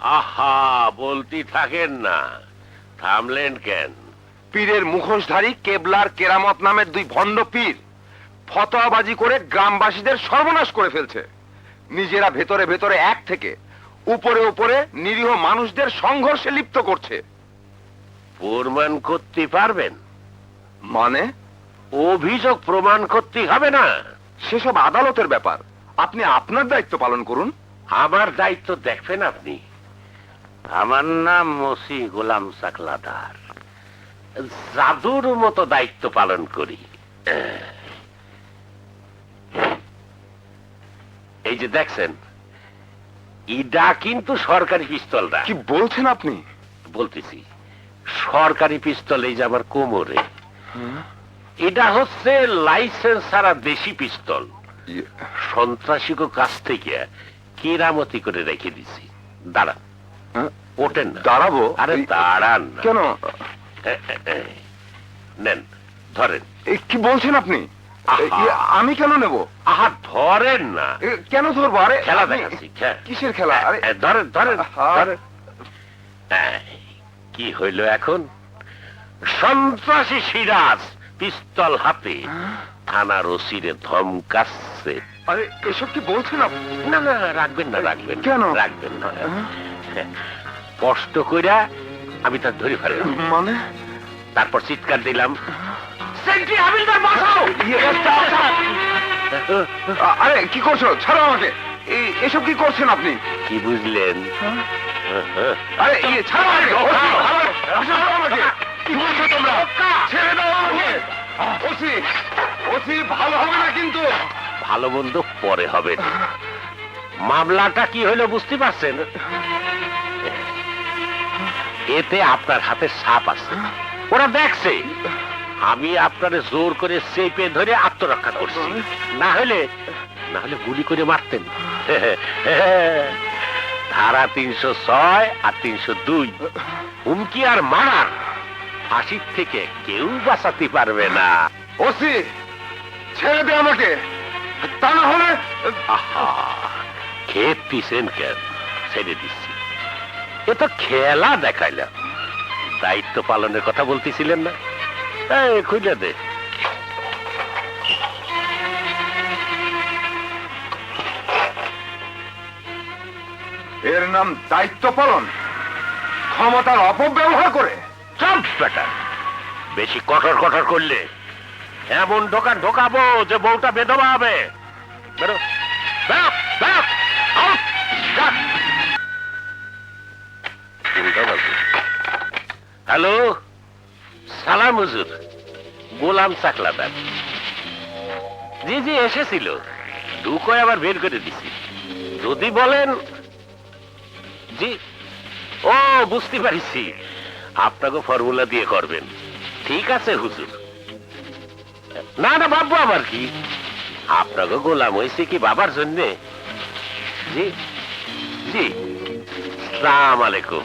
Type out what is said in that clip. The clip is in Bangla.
আহা বলতি থাকেন না। থামলেন কেন? পীরের মুখোশধারী কেবলার কেরামত নামের দুই ভণ্ড পীর ফতোয়াবাজি করে গ্রামবাসীদের সর্বনাশ করে ফেলছে। নিজেরা ভেতরে ভেতরে এক থেকে উপরে উপরে নিরীহ মানুষদের সংঘর্ষে লিপ্ত করছে। প্রমাণ করতে পারবেন? মানে? অভিযোগ প্রমাণ করতে হবে না। সেসব আদালতের ব্যাপার। আপনি আপনার দায়িত্ব পালন করুন। আমার দায়িত্ব দেখবেন আপনি। আমার নাম মসি গোলাম সাকলাদার। জাদুর মতো দায়িত্ব পালন করি। এই যে দেখছেন ইডা কিন্তু সরকারি পিস্তলটা। কি বলছেন আপনি? বলতেছি সরকারি পিস্তল এই যে আমার কোমরে। এটা হচ্ছে লাইসেন্স ছাড়া দেশি পিস্তল। ইয়ে, সন্ত্রাসীকে কাছ থেকে কেরামতি করে রেখে দিছি। হ্যাঁ? ওঠেন না। দাঁড়াবো? আরে দাঁড়ান কেন? নেন ধরেন। কি বলছেন আপনি? আমি কেন নেব? আহা ধরেন না। কেন ধরবো? আরে খেলা দেখাচ্ছি কিসের খেলা? আরে ধরেন ধরেন কি হইল এখন? সন্ত্রাসী সিরাজ পিস্তল হাতে। থানার ওসিরে ধমকাচ্ছে। আরে এসব কি আপনি? না না রাখবেন না রাখবেন। কেন? রাখবেন না। কষ্ট কইরা আমি তার ধরে ফেললাম। মানে? তারপর চিৎকার দিলাম। সেন্ট্রি হাবিলদার বাঁচাও ইয়ে, আরে কি করছ? ছাড়ো আমাকে। এই- এসব কি করছেন আপনি? কি বুঝলেন? আরে ইয়ে, ছাড়ো আমাকে। ছাড়ো, ছাড়ো আমাকে। কি বলছো তোমরা? ছেড়ে দাও আমাকে। ওসি ওসি ভালো হবে না কিন্তু। ভালো মন্দ পরে হবে। মামলাটা কি হলো বুঝতে পারছেন? এতে আপনার হাতে সাপ আছে। ওরা দেখছে। আমি আপনারে জোর করে চেপে ধরে আত্মরক্ষা করছি। না হলে না হলে গুলি করে মারতেন। ধারা তিনশো ছয় আর তিনশো দুই। হুমকি আর মারার ফাঁসির থেকে কেউ বাঁচাতে পারবে না। ওসি, ছেড়ে দে আমাকে। তা না হলে আহা খেত পিছেন কেন ছেড়ে দিচ্ছি। এ তো খেলা দেখাইলাম। দায়িত্ব পালনের কথা বলতেছিলেন না? এই খুঁজে দে। এর নাম দায়িত্ব পালন। ক্ষমতার অপব্যবহার করে। চপ বেটা বেশি কঠোর কঠোর করলে এমন দোকান ঢোকাবো যে বউটা বেদবা হবে। বেরো বেরো বেরো পাল্টা। হ্যালো সালাম হুজুর। গোলাম চাকলাদার। জি জি, এসেছিল। ঢুকোয় আবার বের করে দিছি। যদি বলেন। জি। ও, বুঝতে পারিছি। আপনাকে ফর্মুলা দিয়ে করবেন। ঠিক আছে, হুজুর। না না, ভাববো আবার কি? আপনাকে গোলাম হয়েছে কি বাবার জন্যে? জি জি। সালাম আলাইকুম।